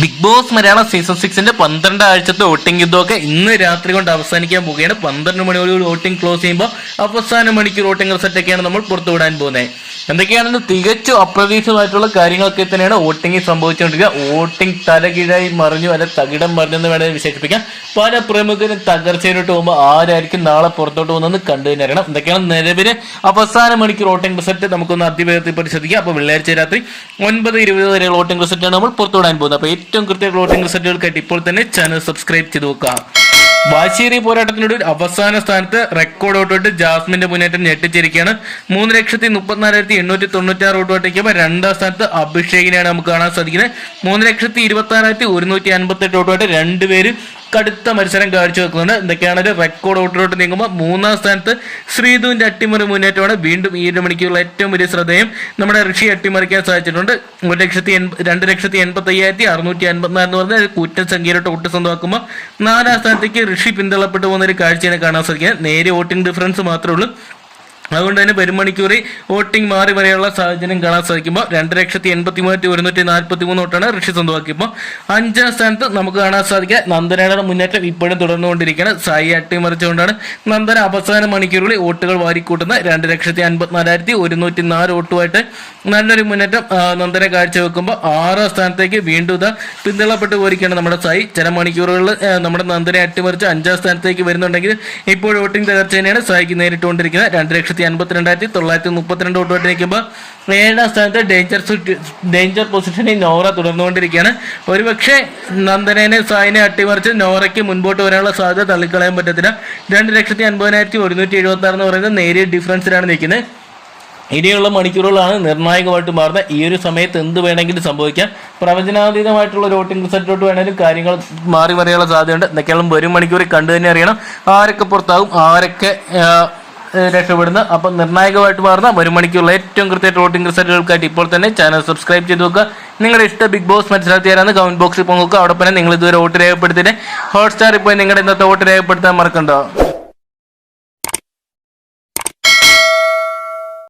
Big boss Malayalam season സിക്സിന്റെ പന്ത്രണ്ട് ആഴ്ചത്തെ വോട്ടിംഗ് യുദ്ധമൊക്കെ ഇന്ന് രാത്രി കൊണ്ട് അവസാനിക്കാൻ പോവുകയാണ്. പന്ത്രണ്ട് മണിയോട് വോട്ടിംഗ് ക്ലോസ് ചെയ്യുമ്പോൾ അവസാന മണിക്കൂർ വോട്ടിംഗ് റിസൾട്ടൊക്കെയാണ് നമ്മൾ പുറത്തുവിടാൻ പോകുന്നത്. എന്തൊക്കെയാണെന്ന് തികച്ചും അപ്രതീക്ഷിതമായിട്ടുള്ള കാര്യങ്ങളൊക്കെ തന്നെയാണ് വോട്ടിംഗ് സംഭവിച്ചുകൊണ്ടിരിക്കുക. വോട്ടിംഗ് തലകീഴായി മറിഞ്ഞു അല്ലെ തകിടം മറിഞ്ഞെന്ന് വേണമെങ്കിൽ വിശേഷിപ്പിക്കാം. പല പ്രമുഖരും തകർച്ചയിലോട്ട് പോകുമ്പോൾ ആരായിരിക്കും നാളെ പുറത്തോട്ട് പോകുന്നതെന്ന് കണ്ടു തന്നെ അറിയണം. എന്തൊക്കെയാണ് നിലവിലെ അവസാന മണിക്കൂർ വോട്ടിംഗ് റിസൾട്ട്? നമുക്കൊന്ന് അതിവേഗത്തിൽ പരിശോധിക്കാം. അപ്പോൾ വെള്ളിയാഴ്ച രാത്രി ഒൻപത് ഇരുപത് വരെ വോട്ടിംഗ് റിസൾട്ടാണ് നമ്മൾ പുറത്തുവിടാൻ പോകുന്നത്. അപ്പോൾ ഏറ്റവും കൃത്യമായ വോട്ടിംഗ് റിസൾട്ടുകൾക്കായിട്ട് ഇപ്പോൾ തന്നെ ചാനൽ സബ്സ്ക്രൈബ് ചെയ്ത് വെക്കുക വാശേരി പോരാട്ടത്തിനൊരു അവസാന സ്ഥാനത്ത് റെക്കോർഡ് ഔട്ടോട്ട് ജാസ്മിന്റെ മുന്നേറ്റം ഞെട്ടിച്ചിരിക്കുകയാണ്. മൂന്ന് ലക്ഷത്തി മുപ്പത്തിനാലായിരത്തി എണ്ണൂറ്റി തൊണ്ണൂറ്റി ആറ് ഔട്ടോട്ടേക്കുമ്പോൾ രണ്ടാം സ്ഥാനത്ത് അഭിഷേകിനെയാണ് നമുക്ക് കാണാൻ സാധിക്കുന്നത്. മൂന്ന് ലക്ഷത്തി ഇരുപത്തി ആറായിരത്തി ഒരുന്നൂറ്റി അൻപത്തി എട്ട് ഔട്ടോട്ട് രണ്ടുപേര് കടുത്ത മത്സരം കാഴ്ച വെക്കുന്നുണ്ട്. എന്തൊക്കെയാണെങ്കിലും റെക്കോർഡ് ഔട്ടിലോട്ട് നീങ്ങുമ്പോൾ മൂന്നാം സ്ഥാനത്ത് ശ്രീധുവിന്റെ അട്ടിമറി മുന്നേറ്റമാണ്. വീണ്ടും ഈ ഒരു മണിക്കുള്ള ഏറ്റവും വലിയ ശ്രദ്ധയും നമ്മുടെ ഋഷി അട്ടിമറിക്കാൻ സാധിച്ചിട്ടുണ്ട്. ഒരു ലക്ഷത്തി രണ്ട് ലക്ഷത്തി എൺപത്തി അയ്യായിരത്തി അറുന്നൂറ്റി അൻപത്തിനാല് എന്ന് പറഞ്ഞാൽ കൂറ്റൻ സംഖ്യയിലോട്ട് വോട്ട് സ്വന്തമാക്കുമ്പോൾ നാലാം സ്ഥാനത്തേക്ക് ഋഷി പിന്തള്ളപ്പെട്ടു പോകുന്ന ഒരു കാഴ്ചയാണ് കാണാൻ സാധിക്കുന്നത്. നേരെ വോട്ടിംഗ് ഡിഫറൻസ് മാത്രമേ ഉള്ളൂ. അതുകൊണ്ട് തന്നെ പെരുമണിക്കൂറി വോട്ടിംഗ് മാറി വരെയുള്ള സാഹചര്യം കാണാൻ സാധിക്കുമ്പോൾ രണ്ട് ലക്ഷത്തി എൺപത്തി മൂവായിരത്തി ഒരുന്നൂറ്റി നാൽപ്പത്തി മൂന്ന് വോട്ടാണ് ഋഷി സ്വന്തമാക്കിയപ്പോൾ അഞ്ചാം സ്ഥാനത്ത് നമുക്ക് കാണാൻ സാധിക്കുക. നന്ദനയുടെ മുന്നേറ്റം ഇപ്പോഴും തുടർന്നുകൊണ്ടിരിക്കുകയാണ്. സായി അട്ടിമറിച്ചുകൊണ്ടാണ് നന്ദന അവസാന മണിക്കൂറുകളിൽ വോട്ടുകൾ വാരിക്കൂട്ടുന്ന രണ്ട് ലക്ഷത്തി അൻപത്തിനാലായിരത്തി ഒരുന്നൂറ്റി നാല് വോട്ടുമായിട്ട് നല്ലൊരു മുന്നേറ്റം നന്ദന കാഴ്ചവെക്കുമ്പോൾ ആറാം സ്ഥാനത്തേക്ക് വീണ്ടും ഇതാ പിന്തള്ളപ്പെട്ട് പോയിരിക്കുകയാണ് നമ്മുടെ സായി. ചില മണിക്കൂറുകളിൽ നമ്മുടെ നന്ദനെ അട്ടിമറിച്ച് അഞ്ചാം സ്ഥാനത്തേക്ക് വരുന്നുണ്ടെങ്കിൽ ഇപ്പോൾ വോട്ടിംഗ് തകർച്ച തന്നെയാണ് സായിക്ക് നേരിട്ടുകൊണ്ടിരിക്കുന്നത്. രണ്ട് ലക്ഷത്തി അൻപത്തിരണ്ടായിരത്തി തൊള്ളായിരത്തി മുപ്പത്തിരണ്ട് വോട്ടുമായിട്ട് നിൽക്കുമ്പോൾ ഏഴാം സ്ഥാനത്ത് ഡേഞ്ചർ ഡേഞ്ചർ പൊസിഷനിൽ നോറ തുടർന്നുകൊണ്ടിരിക്കുകയാണ്. ഒരുപക്ഷെ നന്ദനേനെ സായിനെ അട്ടിമറിച്ച് നോറയ്ക്ക് മുൻപോട്ട് വരാനുള്ള സാധ്യത തള്ളിക്കളയാൻ പറ്റത്തില്ല. രണ്ട് ലക്ഷത്തി അൻപതിനായിരത്തി ഒരുന്നൂറ്റി എഴുപത്തി ആറ് എന്ന് പറയുന്നത് നേരിയ ഡിഫറൻസിലാണ് നിൽക്കുന്നത്. ഇനിയുള്ള മണിക്കൂറുകളാണ് നിർണായകമായിട്ട് മാറുന്നത് ഈ ഒരു സമയത്ത് എന്ത് വേണമെങ്കിലും സംഭവിക്കാം. പ്രവചനാതീതമായിട്ടുള്ള ഒരു വോട്ടിംഗ് റിസൾട്ടിലോട്ട് വേണമെങ്കിലും കാര്യങ്ങൾ മാറി മറിയാനുള്ള സാധ്യതയുണ്ട്. എന്തൊക്കെയാണ് വരും മണിക്കൂറിൽ കണ്ടു തന്നെ അറിയണം. ആരൊക്കെ പുറത്താകും? ആരൊക്കെ രക്ഷപ്പെടുന്ന അപ്പം നിർണായകമായിട്ട് മാറുന്ന ഒരു മണിക്കുള്ള ഏറ്റവും കൃത്യമായിട്ട് വോട്ടിംഗ് റിസൾട്ടുകൾക്കായിട്ട് ഇപ്പോൾ തന്നെ ചാനൽ സബ്സ്ക്രൈബ് ചെയ്ത് നോക്കുക നിങ്ങളുടെ ഇഷ്ട ബിഗ് ബോസ് മത്സരാർത്ഥിയാരാണ് കമന്റ് ബോക്സിൽ പങ്കുവെക്കുക അവിടെ തന്നെ നിങ്ങൾ ഇതുവരെ വോട്ട് രേഖപ്പെടുത്തിയിട്ട് ഹോട്ട്സ്റ്റാർ ഇപ്പോൾ നിങ്ങളുടെ ഇന്നത്തെ വോട്ട് രേഖപ്പെടുത്താൻ മറക്കണ്ടോ.